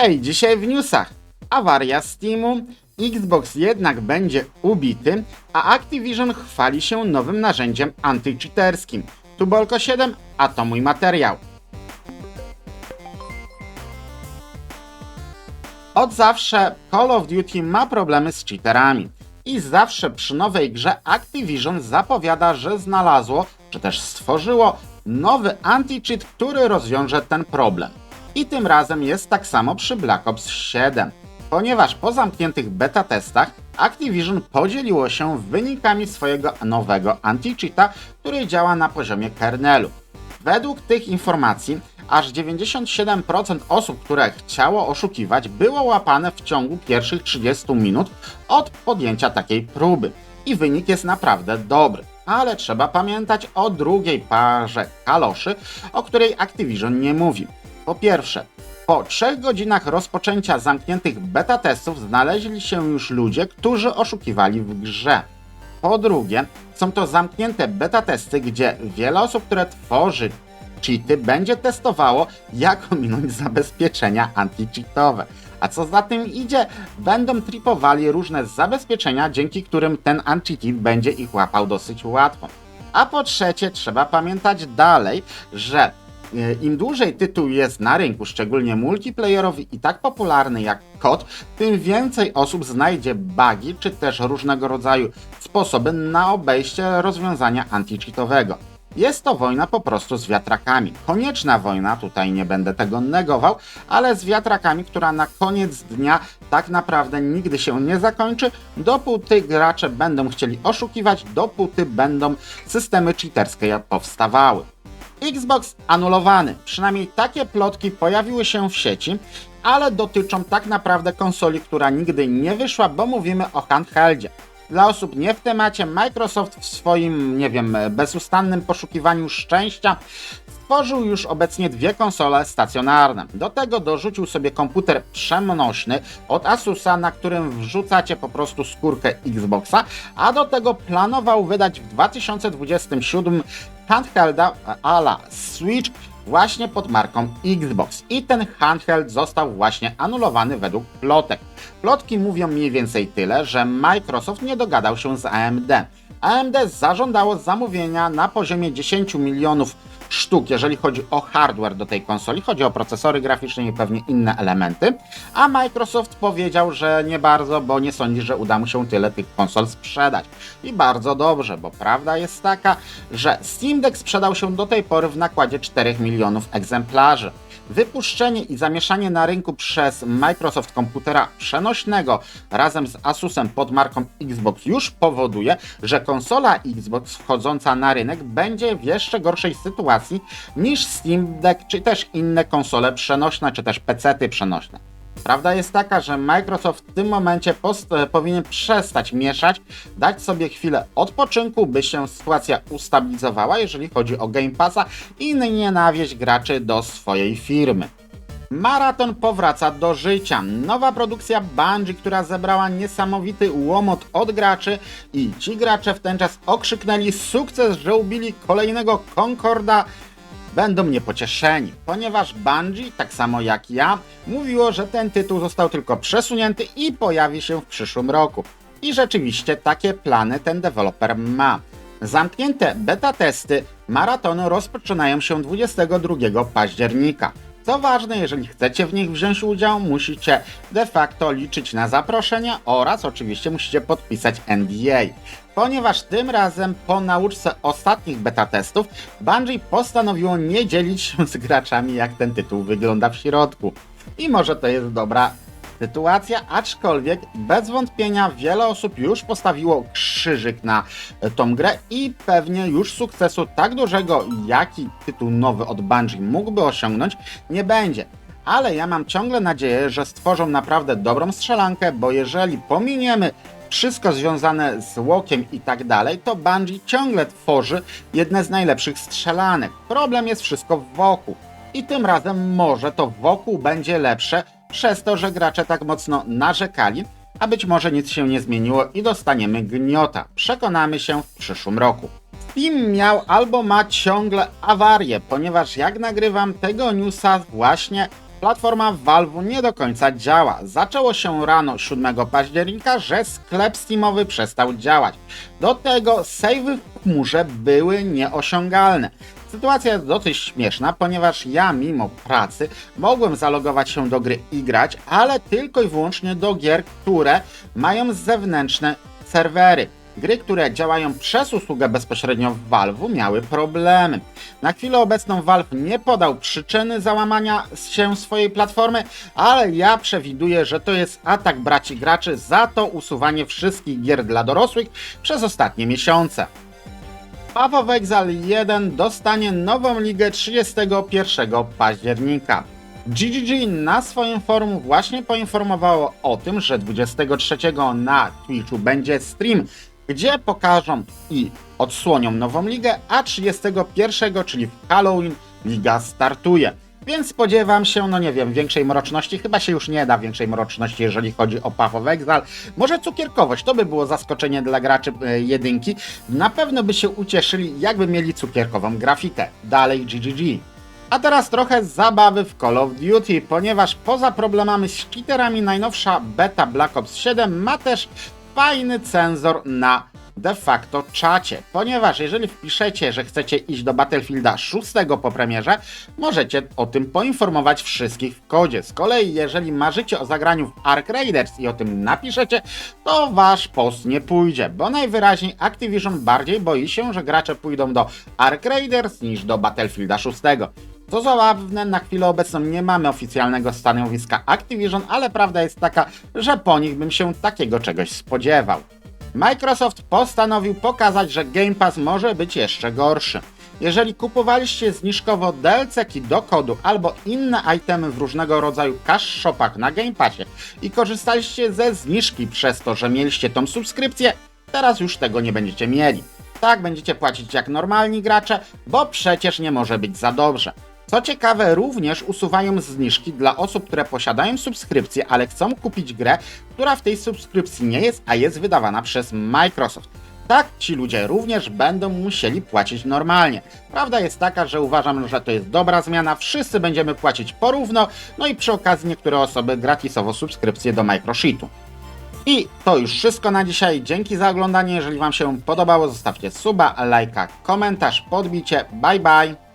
Hej, dzisiaj w newsach. Awaria Steamu, Xbox jednak będzie ubity, a Activision chwali się nowym narzędziem antycheaterskim. Tubolko 7, a to mój materiał. Od zawsze Call of Duty ma problemy z cheaterami. I zawsze przy nowej grze Activision zapowiada, że znalazło, czy też stworzyło nowy anti-cheat, który rozwiąże ten problem. I tym razem jest tak samo przy Black Ops 7. Ponieważ po zamkniętych beta testach Activision podzieliło się wynikami swojego nowego anti-cheata, który działa na poziomie kernelu. Według tych informacji aż 97% osób, które chciało oszukiwać, było łapane w ciągu pierwszych 30 minut od podjęcia takiej próby. I wynik jest naprawdę dobry. Ale trzeba pamiętać o drugiej parze kaloszy, o której Activision nie mówi. Po pierwsze, po trzech godzinach rozpoczęcia zamkniętych beta testów znaleźli się już ludzie, którzy oszukiwali w grze. Po drugie, są to zamknięte beta testy, gdzie wiele osób, które tworzy cheaty, będzie testowało, jak ominąć zabezpieczenia anti-cheatowe. A co za tym idzie, będą tripowali różne zabezpieczenia, dzięki którym ten anti-cheat będzie ich łapał dosyć łatwo. A po trzecie, trzeba pamiętać dalej, że im dłużej tytuł jest na rynku, szczególnie multiplayerowy i tak popularny jak kod, tym więcej osób znajdzie bugi czy też różnego rodzaju sposoby na obejście rozwiązania anti-cheatowego. Jest to wojna po prostu z wiatrakami. Konieczna wojna, tutaj nie będę tego negował, ale z wiatrakami, która na koniec dnia tak naprawdę nigdy się nie zakończy, dopóty gracze będą chcieli oszukiwać, dopóty będą systemy cheaterskie powstawały. Xbox anulowany. Przynajmniej takie plotki pojawiły się w sieci, ale dotyczą tak naprawdę konsoli, która nigdy nie wyszła, bo mówimy o handheldzie. Dla osób nie w temacie, Microsoft w swoim, nie wiem, bezustannym poszukiwaniu szczęścia stworzył już obecnie dwie konsole stacjonarne. Do tego dorzucił sobie komputer przenośny od Asusa, na którym wrzucacie po prostu skórkę Xboxa, a do tego planował wydać w 2027 handhelda ala Switch właśnie pod marką Xbox. I ten handheld został właśnie anulowany według plotek. Plotki mówią mniej więcej tyle, że Microsoft nie dogadał się z AMD. AMD zażądało zamówienia na poziomie 10 milionów sztuk, jeżeli chodzi o hardware do tej konsoli. Chodzi o procesory graficzne i pewnie inne elementy. A Microsoft powiedział, że nie bardzo, bo nie sądzi, że uda mu się tyle tych konsol sprzedać. I bardzo dobrze, bo prawda jest taka, że Steam Deck sprzedał się do tej pory w nakładzie 4 milionów egzemplarzy. Wypuszczenie i zamieszanie na rynku przez Microsoft komputera przenośnego razem z Asusem pod marką Xbox już powoduje, że konsola Xbox wchodząca na rynek będzie w jeszcze gorszej sytuacji niż Steam Deck czy też inne konsole przenośne czy też PC-ty przenośne. Prawda jest taka, że Microsoft w tym momencie e, powinien przestać mieszać, dać sobie chwilę odpoczynku, by się sytuacja ustabilizowała, jeżeli chodzi o Game Passa i nie nawieść graczy do swojej firmy. Maraton powraca do życia. Nowa produkcja Bungie, która zebrała niesamowity łomot od graczy i ci gracze w ten czas okrzyknęli sukces, że ubili kolejnego Concorda będą niepocieszeni, ponieważ Bungie, tak samo jak ja, mówiło, że ten tytuł został tylko przesunięty i pojawi się w przyszłym roku. I rzeczywiście takie plany ten deweloper ma. Zamknięte beta testy maratonu rozpoczynają się 22 października. Co ważne, jeżeli chcecie w nich wziąć udział, musicie de facto liczyć na zaproszenia oraz oczywiście musicie podpisać NDA. Ponieważ tym razem po nauczce ostatnich beta testów Bungie postanowiło nie dzielić się z graczami jak ten tytuł wygląda w środku. I może to jest dobra sytuacja, aczkolwiek bez wątpienia wiele osób już postawiło krzyżyk na e, tą grę i pewnie już sukcesu tak dużego, jaki tytuł nowy od Bungie mógłby osiągnąć, nie będzie. Ale ja mam ciągle nadzieję, że stworzą naprawdę dobrą strzelankę, bo jeżeli pominiemy wszystko związane z łokiem i tak dalej, to Bungie ciągle tworzy jedne z najlepszych strzelanek. Problem jest wszystko wokół. I tym razem może to wokół będzie lepsze, przez to, że gracze tak mocno narzekali, a być może nic się nie zmieniło i dostaniemy gniota. Przekonamy się w przyszłym roku. Steam miał albo ma ciągle awarię, ponieważ jak nagrywam tego newsa właśnie Platforma Valve nie do końca działa. Zaczęło się rano 7 października, że sklep Steamowy przestał działać. Do tego savey w chmurze były nieosiągalne. Sytuacja jest dosyć śmieszna, ponieważ ja mimo pracy mogłem zalogować się do gry i grać, ale tylko i wyłącznie do gier, które mają zewnętrzne serwery. Gry, które działają przez usługę bezpośrednio w Valve'u miały problemy. Na chwilę obecną Valve nie podał przyczyny załamania się swojej platformy, ale ja przewiduję, że to jest atak braci graczy za to usuwanie wszystkich gier dla dorosłych przez ostatnie miesiące. Of Exile 1 dostanie nową ligę 31 października. GGG na swoim forum właśnie poinformowało o tym, że 23 na Twitchu będzie stream, gdzie pokażą i odsłonią nową ligę, a 31, czyli w Halloween, liga startuje. Więc spodziewam się, no nie wiem, większej mroczności. Chyba się już nie da większej mroczności, jeżeli chodzi o Path of Exile. Może cukierkowość, to by było zaskoczenie dla graczy e, jedynki. Na pewno by się ucieszyli, jakby mieli cukierkową grafikę. Dalej GGG. A teraz trochę zabawy w Call of Duty, ponieważ poza problemami z cheaterami najnowsza beta Black Ops 7 ma też fajny cenzor na de facto czacie, ponieważ jeżeli wpiszecie, że chcecie iść do Battlefielda 6 po premierze, możecie o tym poinformować wszystkich w kodzie. Z kolei jeżeli marzycie o zagraniu w Ark Raiders i o tym napiszecie, to wasz post nie pójdzie, bo najwyraźniej Activision bardziej boi się, że gracze pójdą do Ark Raiders niż do Battlefielda 6. Co zabawne, na chwilę obecną nie mamy oficjalnego stanowiska Activision, ale prawda jest taka, że po nich bym się takiego czegoś spodziewał. Microsoft postanowił pokazać, że Game Pass może być jeszcze gorszy. Jeżeli kupowaliście zniżkowo DLC-ki do kodu albo inne itemy w różnego rodzaju cash shopach na Game Passie i korzystaliście ze zniżki przez to, że mieliście tą subskrypcję, teraz już tego nie będziecie mieli. Tak będziecie płacić jak normalni gracze, bo przecież nie może być za dobrze. Co ciekawe, również usuwają zniżki dla osób, które posiadają subskrypcję, ale chcą kupić grę, która w tej subskrypcji nie jest, a jest wydawana przez Microsoft. Tak, ci ludzie również będą musieli płacić normalnie. Prawda jest taka, że uważam, że to jest dobra zmiana, wszyscy będziemy płacić porówno, no i przy okazji niektóre osoby gratisowo subskrypcję do Microsheetu. I to już wszystko na dzisiaj. Dzięki za oglądanie. Jeżeli Wam się podobało, zostawcie suba, lajka, komentarz, podbicie. Bye bye.